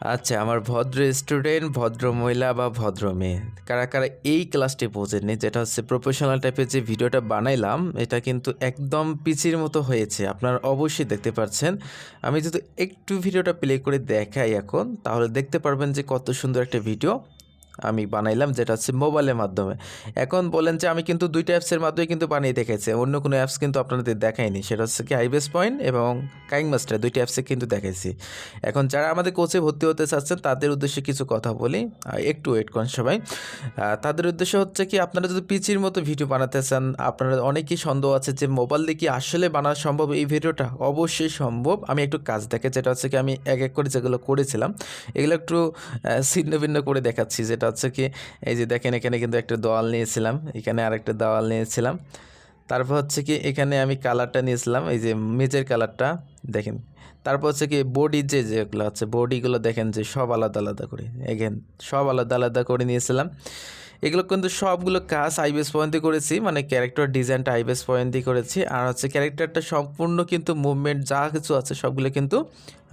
আচ্ছা আমার ভদ্র স্টুডেন্ট ভদ্র মহিলা বা ভদ্র মেয়ে। কারা কারা এই ক্লাসটি পৌঁছেননি যেটা হচ্ছে প্রফেশনাল টাইপের যে ভিডিওটা বানাইলাম, এটা কিন্তু একদম পিচির মতো হয়েছে। আপনারা অবশ্যই দেখতে পাচ্ছেন আমি যদি একটু ভিডিওটা প্লে করে দেখাই এখন, তাহলে দেখতে পারবেন যে কত সুন্দর একটা ভিডিও আমি বানাইলাম, যেটা হচ্ছে মোবাইলের মাধ্যমে। এখন বলেন যে আমি কিন্তু দুইটা অ্যাপসের মাধ্যমে কিন্তু বানিয়ে দেখেছি। অন্য কোনো অ্যাপস কিন্তু আপনাদের দেখাইনি। সেটা হচ্ছে কি আইবেস পয়েন্ট এবং কাইং মাস্টার দুইটা অ্যাপসে কিন্তু দেখেছি এখন যারা আমাদের কোচে ভর্তি হতে চাচ্ছেন, তাদের উদ্দেশ্যে কিছু কথা বলি। একটু ওয়েট করেন সবাই। তাদের উদ্দেশ্য হচ্ছে কি, আপনারা যদি পিচির মতো ভিডিও বানাতে চান, আপনারা অনেকেই সন্দেহ আছে যে মোবাইল দিয়ে কি আসলে বানানো সম্ভব? এই ভিডিওটা অবশ্যই সম্ভব। আমি একটু কাজ দেখে, যেটা হচ্ছে কি আমি এক এক করে যেগুলো করেছিলাম, এগুলো একটু ছিন্ন ভিন্ন করে দেখাচ্ছি, যেটা হচ্ছে কি, এই যে দেখেন এখানে কিন্তু একটা দেওয়াল নিয়েছিলাম, এখানে আরেকটা দেওয়াল নিয়েছিলাম। তারপর হচ্ছে কি, এখানে আমি কালারটা নিয়েছিলাম, এই যে মেজের কালারটা, দেখেন। তারপর হচ্ছে কি, বডি যে যেগুলো আছে, বডিগুলো দেখেন যে সব আলাদা আলাদা করে এখান সব আলাদা আলাদা করে নিয়েছিলাম। এগুলো কিন্তু সবগুলো কাজ আইবিএস পয়েন্টে করেছি মানে ক্যারেক্টার ডিজাইনটা আইবিএস পয়েন্টে করেছি। আর হচ্ছে ক্যারেক্টারটা সম্পূর্ণ কিন্তু মুভমেন্ট যা কিছু আছে সবগুলো কিন্তু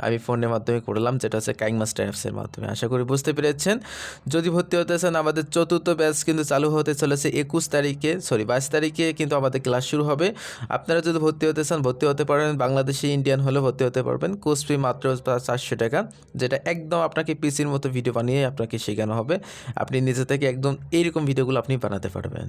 আমি ফোনের মাধ্যমে করলাম, যেটা হচ্ছে মাস্টার অ্যাপসের মাধ্যমে। আশা করি বুঝতে পেরেছেন। যদি ভর্তি হতে চান, আমাদের চতুর্থ ব্যাচ কিন্তু চালু হতে চলেছে একুশ তারিখে সরি বাইশ তারিখে কিন্তু আমাদের ক্লাস শুরু হবে। আপনারা যদি ভর্তি হতে চান, ভর্তি হতে পারেন, বাংলাদেশি ইন্ডিয়ান হলে ভর্তি হতে পারবেন। কোর্স ফি মাত্র চারশো টাকা, যেটা একদম আপনাকে পিসির মতো ভিডিও বানিয়ে আপনাকে শেখানো হবে। আপনি নিজে থেকে একদম এইরকম ভিডিওগুলো আপনি বানাতে পারবেন।